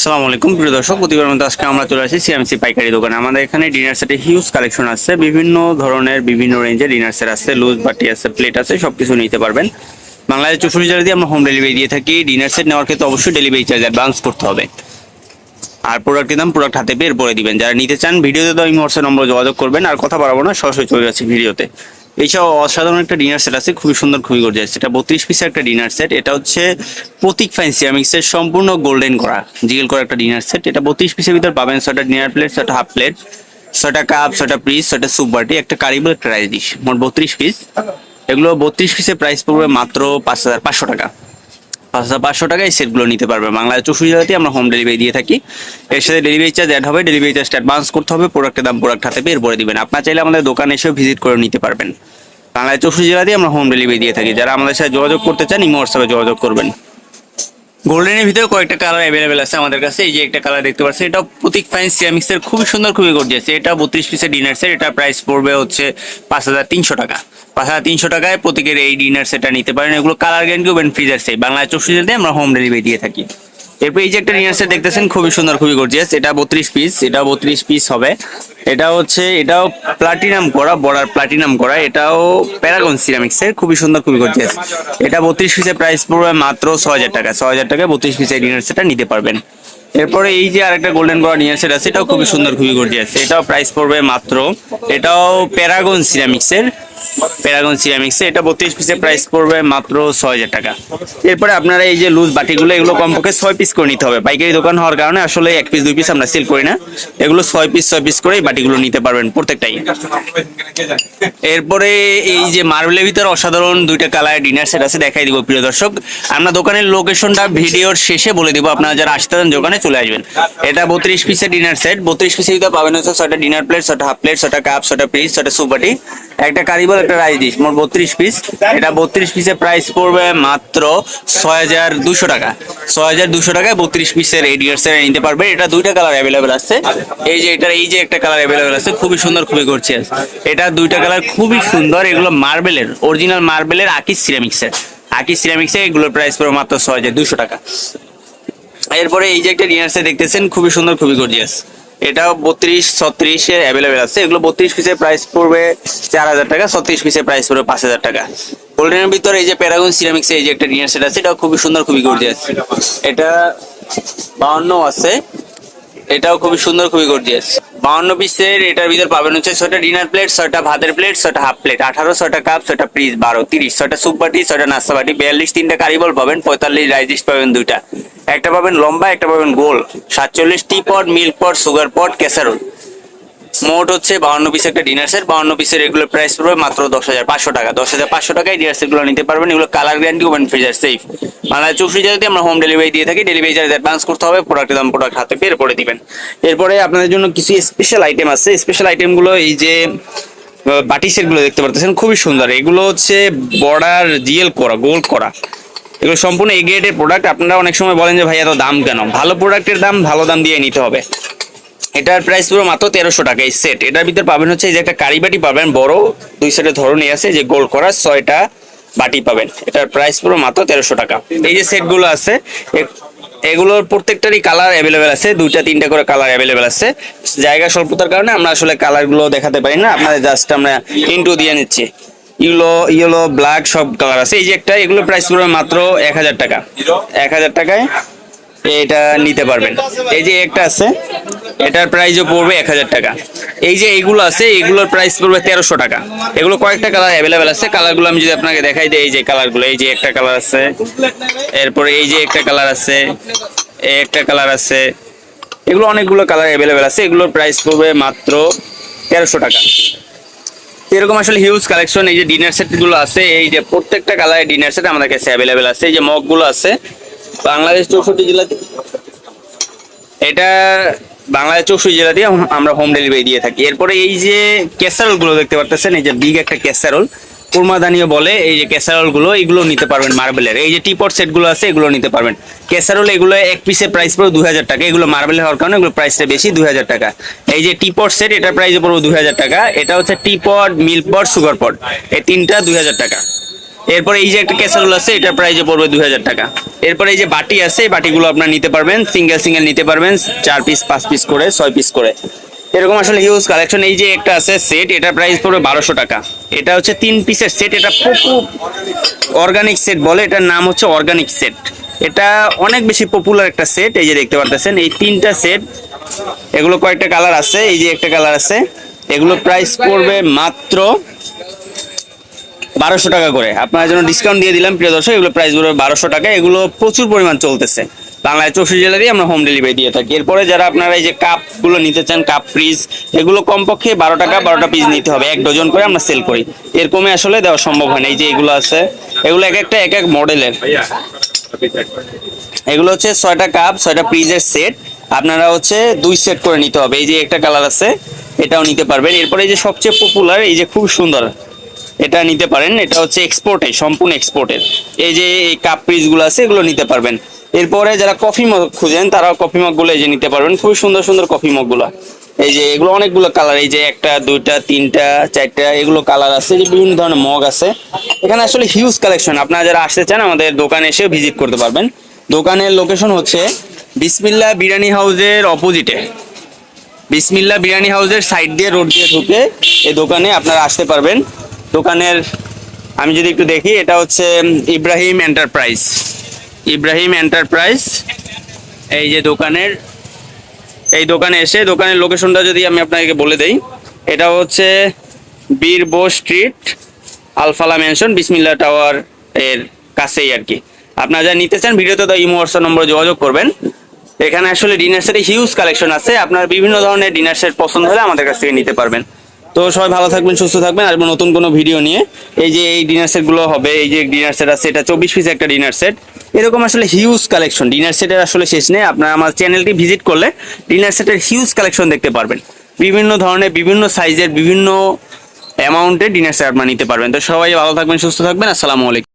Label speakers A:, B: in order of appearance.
A: সালাম আলাইকুম। প্রিয় দর্শক প্রতিবার মতো আজকে আমরা চলে আসি সিএমসি পাইকারি দোকানে। আমাদের এখানে ডিনার সেটে হিউজ কালেকশন আছে। বিভিন্ন ধরনের, বিভিন্ন রেঞ্জের ডিনার সেট আছে। লুজ বাটি আছে প্লেট আছে সব কিছু নিতে পারবেন। বাংলাদেশ চৌষট্টি জেলা দিয়ে আমরা হোম ডেলিভারি দিয়ে থাকি। ডিনার সেট নেওয়ার ক্ষেত্রে অবশ্যই ডেলিভারি চার্জ অ্যাডভান্স করতে হবে। আর প্রোডাক্টের দাম প্রোডাক্ট হাতে পেয়ে পরে দিবেন। যারা নিতে চান, ভিডিওতে তো আমি হোয়াটসঅ্যাপ নম্বর যোগাযোগ করবেন। আর কথা বাড়াবো না, সরাসরি চলে যাচ্ছে ভিডিওতে। এছাড়াও অসাধারণ একটা ডিনার সেট আছে, খুবই সুন্দর, খুবই গর্জিয়াস এটা বত্রিশ পিসের একটা ডিনার সেট এটা হচ্ছে প্রতীক ফাইন সিরামিক্সের সম্পূর্ণ গোল্ডেন করা জিগেল করা একটা ডিনার সেট এটা বত্রিশ পিসের ভিতর পাবেন ছয়টা ডিনার প্লেট ছয়টা হাফ প্লেট ছয়টা কাপ ছয়টা পিস ছয়টা স্যুপ বাটি, একটা কারিবল একটা রাইস ডিশ মোট বত্রিশ পিস এগুলো বত্রিশ পিসের প্রাইস পড়বে মাত্র পাঁচ হাজার, পাঁচশো টাকা। পাঁচশো টাকায় এই সেটগুলো নিতে পারবে। বাংলাদেশ চৌষট্টি জেলাতে আমরা হোম ডেলিভারি দিয়ে থাকি। এর সাথে ডেলিভারি চার্জ অ্যাড হবে ডেলিভারি চার্জটা অ্যাডভান্স করতে হবে প্রোডাক্টের দাম প্রোডাক্ট হাতে পেয়ে করে দেবেন। আপনার চাইলে আমাদের দোকানে এসেও ভিজিট করে নিতে পারবেন। বাংলাদেশ চৌষট্টি জেলাতেই আমরা হোম ডেলিভারি দিয়ে থাকি। যারা আমাদের সাথে যোগাযোগ করতে চান ইমো হোয়াটসঅ্যাপে যোগাযোগ করবেন। গোল্ডেনের ভিতরে কয়েকটা কালার অ্যাভেলেবেল আছে আমাদের কাছে। এই যে একটা কালার দেখতে পাচ্ছেন এটা প্রতীক ফাইন সিরামিক্সের খুবই সুন্দর, খুবই গর্জিয়াস এটা বত্রিশ পিসের ডিনার সেট এটা প্রাইস পড়বে হচ্ছে পাঁচ হাজার তিনশো টাকা। পাঁচ হাজার তিনশো টাকায় প্রতীকের এই ডিনার সেটটা নিতে পারেন। এগুলো কালার গ্যান কিউবেন ফ্রিজার সেট বাংলায় চৌষট্টি আমরা হোম ডেলিভারি দিয়ে থাকি। এরপর এই যে একটা সেট দেখতেছেন, খুবই সুন্দর, খুবই গর্জিয়াস এটা বত্রিশ পিস এটা বত্রিশ পিস হবে। এটা হচ্ছে, এটাও প্লাটিনাম করা বর্ডার প্লাটিনাম করা। এটাও প্যারাগন সিরামিক্সের খুবই সুন্দর, খুবই গর্জিয়াস এটা বত্রিশ পিসের প্রাইস পড়বে মাত্র ছ হাজার টাকা। ছ হাজার টাকায় বত্রিশ পিসের ডিনার সেটটা নিতে পারবেন। এরপরে এই যে আরেকটা গোল্ডেন করা ডিনার সেট আছে এটাও খুবই সুন্দর, খুবই গর্জিয়াস এটাও প্রাইস পড়বে মাত্র, এটাও প্যারাগন সিরামিক্সের প্যারাগন সিরামিক্সে এটা বত্রিশ পিসের প্রাইস পড়বে মাত্র ছয় হাজার টাকা। এরপরে আপনারা এই যে লুজ বাটিগুলো, এগুলো কমপক্ষে ছয় পিস করে নিতে হবে। পাইকারি দোকান হওয়ার কারণে আসলে এক পিস দুই পিস আমরা সেল করি না। এগুলো ছয় পিস ছয় পিস করে বাটিগুলো নিতে পারবেন প্রত্যেকটাই। এরপরে এই যে মার্বেলের ভিতরে অসাধারণ দুইটা কালার ডিনার সেট আছে, দেখাই দিব প্রিয় দর্শক। আমরা দোকানের লোকেশনটা ভিডিওর শেষে বলে দিব। আপনারা যারা আসতে চান দোকানে চলে আসবেন। এটা বত্রিশ পিসের ডিনার সেট বত্রিশ পিসের ভিতরে পাবেন হচ্ছে ছয়টা ডিনার প্লেট ছটা হাফ প্লেট ছয়টা কাপ ছটা পিস ছয়টা সুপাটি একটা কারিবল একটা রাইস ডিশ মোট বত্রিশ পিস এটা বত্রিশ পিসের প্রাইস পড়বে মাত্র ছয় হাজার দুশো টাকা। ছয় হাজার দুশো টাকায় বত্রিশ পিসের এই ডিনার সেট নিতে পারবে। এটা দুইটা কালার অ্যাভেলেবেল আছে। এই যে এটার, এই যে একটা কালার অ্যাভেলেবেল আছে, খুবই সুন্দর, খুবই করছে এটা দুইটা কালার খুবই সুন্দর, এগুলো মার্বেলের অরিজিনাল মার্বেলের আকিস সিরামিক্সের আকিস সিরামিক্সের এগুলোর প্রাইস পড়বে মাত্র ছয় হাজার দুশো টাকা। এরপরে এই যে একটা ডিনার সেট দেখতেছেন, খুবই সুন্দর, খুবই গর্জিয়াস এটাও বত্রিশ, ছত্রিশের অ্যাভেলেবেল আছে। এগুলো বত্রিশ পিসের প্রাইস পড়বে চার হাজার টাকা, ছত্রিশ পিসের প্রাইস পড়বে পাঁচ হাজার টাকা। গোল্ডেনের ভিতরে এই যে প্যারাগন সিরামিক্স এই যে একটা ডিনার সেট আছে, এটাও খুবই সুন্দর, খুবই গর্জিয়াস এটা বাউন্ন আছে, এটাও খুবই সুন্দর, খুবই গর্জিয়াস বাউন্ন পিসের এটার ভিতর পাবেন হচ্ছে ছয়টা ডিনার প্লেট ছয়টা ভাতের প্লেট ছয়টা হাফ প্লেট আঠারো, ছয়টা কাপ ছয়টা পিস বারো, তিরিশ। ছয়টা সুপ বাটি, ছয়টা নাস্তা বাটি, বিয়াল্লিশ, তিনটা কারিবল পাবেন, পঁয়তাল্লিশ রাইজিস পাবেন দুইটা। একটা পাবেন লম্বা, একটা পাবেন গোল। সাতচল্লিশ টি pot milk pot sugar pot casserole মোট হচ্ছে বাউন্ন পিস একটা ডিনার সেট বাউন্ন পিসের এগুলো প্রাইস পড়বে মাত্র দশ হাজার পাঁচশো টাকা। দশ হাজার পাঁচশো টাকায় ডিনার সেটগুলো নিতে পারবেন। এগুলো colour guarantee oven freezer safe মানে বাংলাদেশ চৌষট্টি জেলাতে আমরা হোম ডেলিভারি দিয়ে থাকি। ডেলিভারি চার্জ অ্যাডভান্স করতে হবে। প্রোডাক্টের দাম প্রোডাক্ট হাতে পেয়ে করে দিবেন। এরপরে আপনাদের জন্য কিছু স্পেশাল আইটেম আছে। স্পেশাল আইটেমগুলো এই যে বাটি সেটগুলো দেখতে পারতেছেন, খুবই সুন্দর। এগুলো হচ্ছে বর্ডার জিএল করা গোল্ড করা। এগুলো সম্পূর্ণ এ গ্রেডের প্রোডাক্ট আপনারা অনেক সময় বলেন যে ভাই এত দাম কেন? ভালো প্রোডাক্টের দাম, ভালো দাম দিয়ে নিতে হবে। এটার প্রাইস পুরো মাত্র তেরোশো টাকা এই সেট এটার ভিতরে পাবেন হচ্ছে এই যে একটা কারি বাটি পাবেন, বড়, দুই সেটের ধরনই আছে, যে গোল করা ছয়টা বাটি পাবেন। এটার প্রাইস পুরো মাত্র তেরোশো টাকা। এই যে সেটগুলো আছে এগুলোর প্রত্যেকটারই কালার অ্যাভেলেবেল আছে, দুইটা, তিনটা করে কালার অ্যাভেলেবেল আছে। জায়গা স্বল্পতার কারণে আমরা আসলে কালারগুলো দেখাতে পারি না, আপনাদের জাস্ট আমরা ইন্টু দিয়ে নিচ্ছি। ইয়েলো ইয়েলো ব্ল্যাক সব কালার আছে। এই যে একটা এগুলো প্রাইস পুরো মাত্র এক হাজার টাকা। এক হাজার টাকায় এটা নিতে পারবেন। এই যে একটা আছে, এটার প্রাইসও পড়বে এক হাজার টাকা। এই যে এইগুলো আছে এগুলোর প্রাইস পড়বে তেরোশো টাকা। এগুলো কয়েকটা কালার অ্যাভেলেবেল আছে। কালারগুলো আমি যদি আপনাকে দেখাই দিই, এই যে কালারগুলো এই যে একটা কালার আছে, এরপরে এই যে একটা কালার আছে, এই একটা কালার আছে, এগুলো অনেকগুলো কালার অ্যাভেলেবেল আছে। এগুলোর প্রাইস পড়বে মাত্র তেরোশো টাকা। এরকম আসলে হিউজ কালেকশন এই যে ডিনার সেটগুলো আছে, এই যে প্রত্যেকটা কালারের ডিনার সেট আমাদের কাছে অ্যাভেলেবেল আছে। এই যে মগগুলো আছে বাংলাদেশ চৌষট্টি জেলাতে এটা বাংলাদেশ চৌষট্টি জেলা দিয়ে আমরা হোম ডেলিভারি দিয়ে থাকি। এরপরে এই যে ক্যাসারোলগুলো দেখতে পারতেছেন, এই যে বিগ একটা ক্যাসারোল কুরমাদানিও বলে এই যে ক্যাসারোলগুলো এগুলো নিতে পারবেন মার্বেলের। এই যে টিপট সেটগুলো আছে, এগুলো নিতে পারবেন। ক্যাসারোল এগুলো এক পিসের প্রাইস পড়বে দুই হাজার টাকা। এগুলো মার্বেলের হওয়ার কারণে এগুলো প্রাইসটা বেশি দুই হাজার টাকা। এই যে টিপট সেট, এটার প্রাইস পড়বে দুই হাজার টাকা। এটা হচ্ছে teapot milk pot sugar pot এই তিনটা দুই হাজার টাকা। এরপরে এই যে একটা ক্যাসারোল আছে এটার প্রাইসে পড়বে দুই হাজার টাকা। এরপরে এই যে বাটি আছে, এই বাটিগুলো আপনারা নিতে পারবেন সিঙ্গেল সিঙ্গেল নিতে পারবেন, চার পিস পাঁচ পিস করে, ছয় পিস করে। এরকম আসলে হিউজ কালেকশন এই যে একটা আছে সেট এটার প্রাইস পড়বে বারোশো টাকা। এটা হচ্ছে তিন পিসের সেট এটা পপু অর্গানিক সেট বলে, এটার নাম হচ্ছে অর্গানিক সেট এটা অনেক বেশি পপুলার একটা সেট এই যে দেখতে পারতেছেন, এই তিনটা সেট এগুলো কয়েকটা কালার আছে, এই যে একটা কালার আছে, এগুলো প্রাইস পড়বে মাত্র বারোশো টাকা করে। আপনার জন্য ডিসকাউন্ট দিয়ে দিলাম, প্রিয় দর্শক, এগুলো প্রাইস বারোশো টাকা, এগুলো প্রচুর পরিমাণ চলতেছে। বাংলায় চৌষট্টি জেলারই আমরা হোম ডেলিভারি দিয়ে থাকি। এরপরে যারা আপনারা এই যে কাপগুলো নিতে চান কাপ ফ্রিজ এগুলো কমপক্ষে বারো টাকা, বারোটা পিস নিতে হবে, এক ডজন করে আমরা সেল করি। এরকমই আসলে দেওয়া সম্ভব হয় না। এই যে এগুলো আছে, এগুলো এক একটা, এক এক মডেলের এগুলো হচ্ছে ছয়টা কাপ ছয়টা ফ্রিজের সেট আপনারা হচ্ছে দুই সেট করে নিতে হবে। এই যে একটা কালার আছে, এটাও নিতে পারবেন। এরপরে এই যে সবচেয়ে পপুলার এই যে খুব সুন্দর এটা নিতে পারেন, এটা হচ্ছে এক্সপোর্টে সম্পূর্ণ এক্সপোর্টের এই যে এই কাপ পিসগুলো আছে, এগুলো নিতে পারবেন। এরপরে যারা কফি মগ খুঁজেন তারা কফি মগগুলো এই যে নিতে পারবেন। খুবই সুন্দর সুন্দর কফি মগগুলো এই যে এগুলো অনেকগুলো কালার এই যে একটা, দুইটা, তিনটা, চারটা, এগুলো কালার আছে। যে বিভিন্ন ধরনের মগ আছে। এখানে আসলে হিউজ কালেকশন আপনারা যারা আসতে চান, আমাদের দোকানে এসে ভিজিট করতে পারবেন। দোকানের লোকেশন হচ্ছে বিসমিল্লা বিরিয়ানি হাউসের অপোজিটে বিসমিল্লা বিরিয়ানি হাউসের সাইড দিয়ে রোড দিয়ে ঢুকে এই দোকানে আপনারা আসতে পারবেন। দোকানের, আমি যদি একটু দেখি, এটা হচ্ছে ইব্রাহিম এন্টারপ্রাইজ। ইব্রাহিম এন্টারপ্রাইজ, এই যে দোকানের, এই দোকানে এসে, দোকানের লোকেশনটা যদি আমি আপনাকে বলে দেই, এটা হচ্ছে বীরবো street, Alfalah mansion Bismillah tower এর কাছেই আর কি। আপনারা যা নিতে চান, ভিডিওতে তো ইমো, হোয়াটসঅ্যাপ নম্বরে যোগাযোগ করবেন। এখানে আসলে ডিনার সেটে হিউজ কালেকশন আছে। আপনার বিভিন্ন ধরনের ডিনার সেট পছন্দ হলে আমাদের কাছ থেকে নিতে পারবেন। তো সবাই ভালো থাকবেন, সুস্থ থাকবেন। আর নতুন কোনো ভিডিও নিয়ে, এই যে এই ডিনার সেটগুলো হবে, এই যে ডিনার সেট আছে, এটা চব্বিশ পিস একটা ডিনার সেট এরকম আসলে হিউজ কালেকশন ডিনার সেটের আসলে শেষ নেই। আপনারা আমার চ্যানেলটি ভিজিট করলে ডিনার সেটের হিউজ কালেকশন দেখতে পারবেন। বিভিন্ন ধরনের, বিভিন্ন সাইজের বিভিন্ন অ্যামাউন্টের ডিনার সেট আপনারা নিতে পারবেন। তো সবাই ভালো থাকবেন, সুস্থ থাকবেন। আসসালামু আলাইকুম।